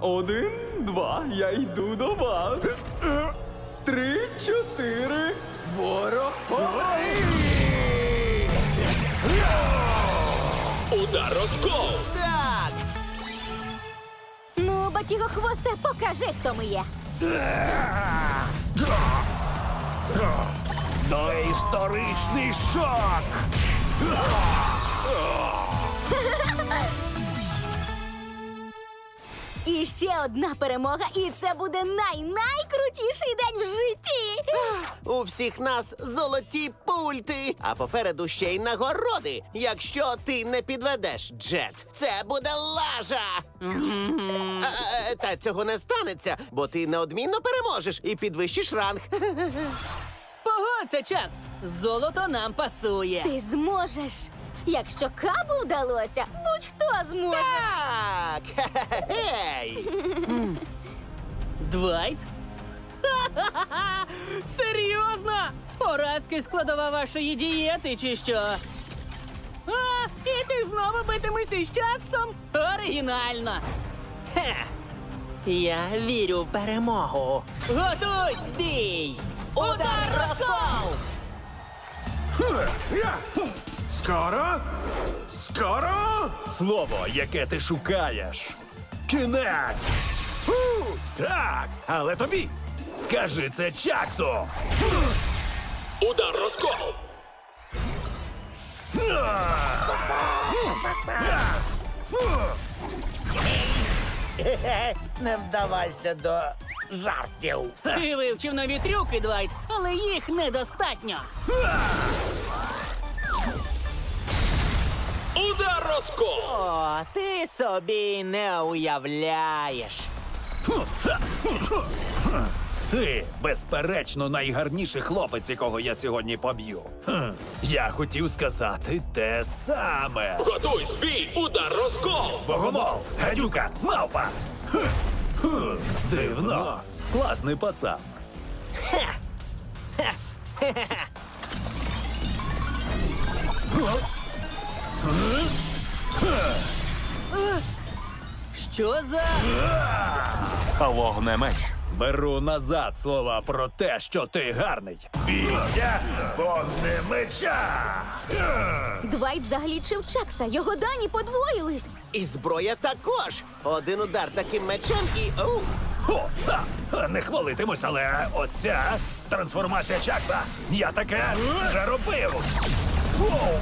Один, два, я йду до вас. Три, чотири. Ворог. Удар розкол! Так! Ну, батігохвосте, покажи, хто ми є. Доісторичний шок! І ще одна перемога, і це буде най-найкрутіший день в житті. У всіх нас золоті пульти, а попереду ще й нагороди. Якщо ти не підведеш Джет, це буде лажа. Е, Та цього не станеться, бо ти неодмінно переможеш і підвищиш ранг. Погодься, Чакс! Золото нам пасує. Ти зможеш. Якщо кабу вдалося, зможе. Так! Хе-хе-хей! Двайт? Ха-ха-ха! Серйозно? Поразки складова вашої дієти, чи що? А, і ти знову битимешся з Чаксом? Оригінально! Хе! Я вірю в перемогу. Готуйсь! Бій! Удар розкол! Скоро? Скоро? Слово, яке ти шукаєш. Кінець! Фу, так, але тобі. Скажи це Чаксу! Удар розкол! Не вдавайся до жартів. Ти вивчив нові трюки, Двайт, але їх недостатньо. О, ти собі не уявляєш. Ти, безперечно, найгарніший хлопець, якого я сьогодні поб'ю. Хм, я хотів сказати те саме. Готуй бій! Удар розкол! Богомол, гадюка, мавпа. Хм, хм, Дивно. Класний пацан. Що за. Вогнемеч. Беру назад слова про те, що ти гарний. Бійся вогнемеча! Двайт заглічив Чакса, його дані подвоїлись. І зброя також. Один удар таким мечем і. Оу! О, а, не хвалитимусь, але оця трансформація Чакса. Я таке вже робив. Воу!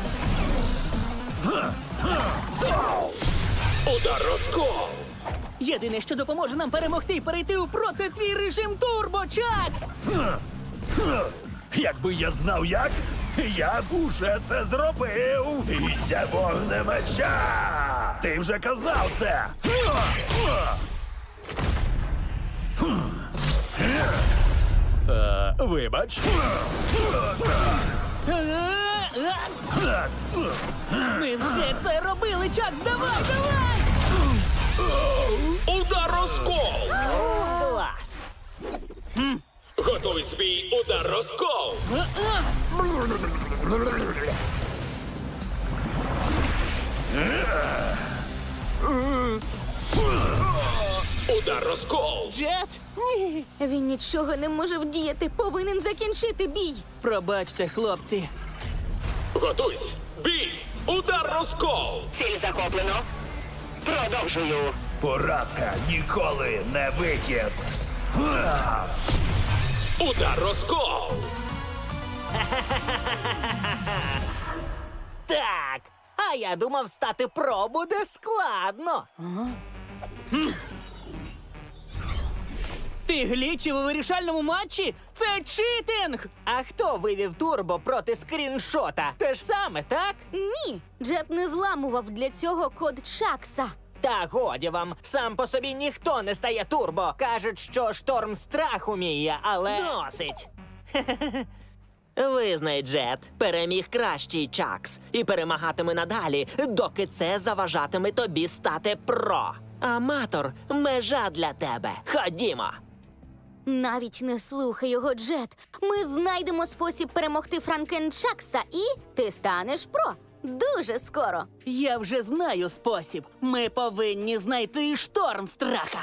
Удар розкол! Єдине, що допоможе нам перемогти і перейти у про, це твій режим Турбо, Чакс! Якби я знав як, я б уже це зробив. Бійся вогнемеча! Ти вже казав це. Е, Вибач. Ми вже це робили, Чакс! Давай, давай! Удар розкол! Клас. Готуй бій! Удар розкол! Удар розкол! Джет? Ні. Він нічого не може вдіяти, повинен закінчити бій. Пробачте, хлопці. Готуйсь! Бій! Удар розкол! Ціль захоплено. Продовжую. Поразка ніколи не вихід. Удар розкол! Так. А я думав, стати про буде складно. Ти глічив у вирішальному матчі? Це читинг! А хто вивів турбо проти скріншота? Те ж саме, так? Ні, Джет не зламував для цього код Чакса. Та годі вам, сам по собі ніхто не стає турбо. Кажуть, що шторм страх уміє, але. Досить. Визнай, Джет, переміг кращий Чакс і перемагатиме надалі, доки це заважатиме тобі стати про. Аматор межа для тебе. Ходімо. Навіть не слухай його, Джет. Ми знайдемо спосіб перемогти Франкенчакса, і ти станеш про. Дуже скоро. Я вже знаю спосіб. Ми повинні знайти шторм страха.